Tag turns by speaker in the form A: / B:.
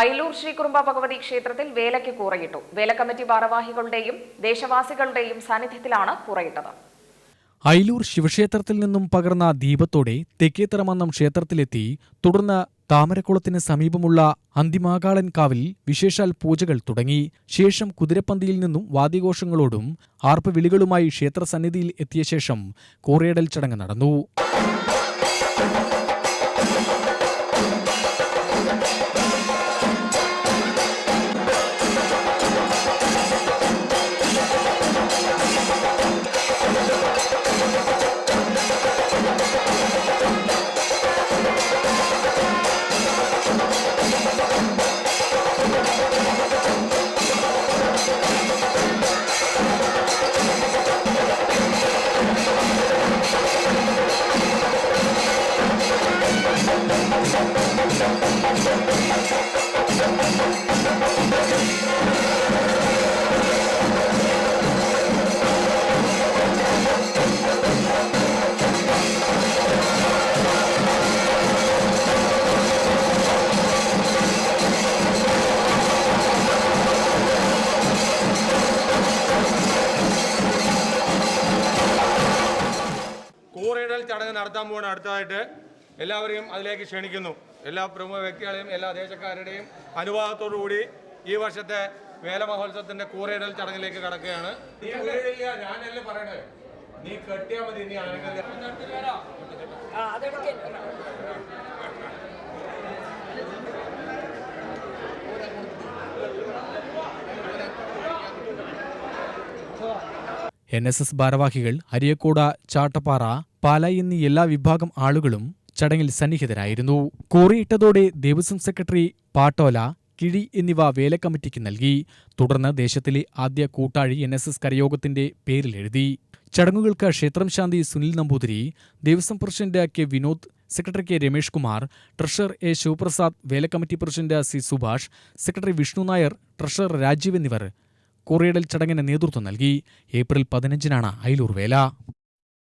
A: അയലൂർ ശ്രീ കുറുമ്പ ഭഗവതി ക്ഷേത്രത്തിൽ വേലയ്ക്ക് കൂറയിട്ടു. വേല കമ്മിറ്റി ഭാരവാഹികളുടെയും ദേശവാസികളുടെയും സാന്നിധ്യത്തിലാണ് കൂറയിട്ടത്.
B: അയലൂർ ശിവക്ഷേത്രത്തിൽ നിന്നും പകർന്ന ദീപത്തോടെ തെക്കേത്തറമന്നം ക്ഷേത്രത്തിലെത്തി തുടർന്ന് താമരക്കുളത്തിന് സമീപമുള്ള അന്തിമാകാളൻ കാവിൽ വിശേഷാൽ പൂജകൾ തുടങ്ങി. ശേഷം കുതിരപ്പന്തിയിൽ നിന്നും വാദ്യഘോഷങ്ങളോടും ആർപ്പുവിളികളുമായി ക്ഷേത്രസന്നിധിയിൽ എത്തിയ ശേഷം കോറിയടൽ ചടങ്ങ് നടന്നു.
C: ചടങ്ങ് നടത്താൻ പോവാണ്. അടുത്തതായിട്ട് എല്ലാവരെയും അതിലേക്ക് ക്ഷണിക്കുന്നു. എല്ലാ പ്രമുഖ വ്യക്തികളെയും എല്ലാ ദേശക്കാരുടെയും അനുവാദത്തോടു കൂടി ഈ വർഷത്തെ വേല മഹോത്സവത്തിന്റെ കൂറയിടൽ ചടങ്ങിലേക്ക് കടക്കുകയാണ്. നീ കൂറിയിടില്ല, മതി നീ അനങ്ങല്ല
B: എൻ എസ് എസ് ഭാരവാഹികൾ അരിയക്കോട ചാട്ടപ്പാറ പാല എന്നീ എല്ലാ വിഭാഗം ആളുകളും ചടങ്ങിൽ സന്നിഹിതരായിരുന്നു. കോറിയിട്ടതോടെ ദേവസ്വം സെക്രട്ടറി പാട്ടോല കിഴി എന്നിവ വേലക്കമ്മിറ്റിക്ക് നൽകി. തുടർന്ന് ദേശത്തിലെ ആദ്യ കൂട്ടാഴി എൻ എസ് എസ് കരയോഗത്തിന്റെ പേരിൽ എഴുതി. ചടങ്ങുകൾക്ക് ക്ഷേത്രം ശാന്തി Sunil Namboothiri Devaswom president K Vinod secretary K Ramesh Kumar treasurer A Sivaprasad വേലക്കമ്മിറ്റി president C Subhash secretary Vishnu Nair treasurer Rajeev എന്നിവർ കോറിയിടൽ ചടങ്ങിന് നേതൃത്വം നൽകി. ഏപ്രിൽ പതിനഞ്ചിനാണ് അയിലൂർ വേല.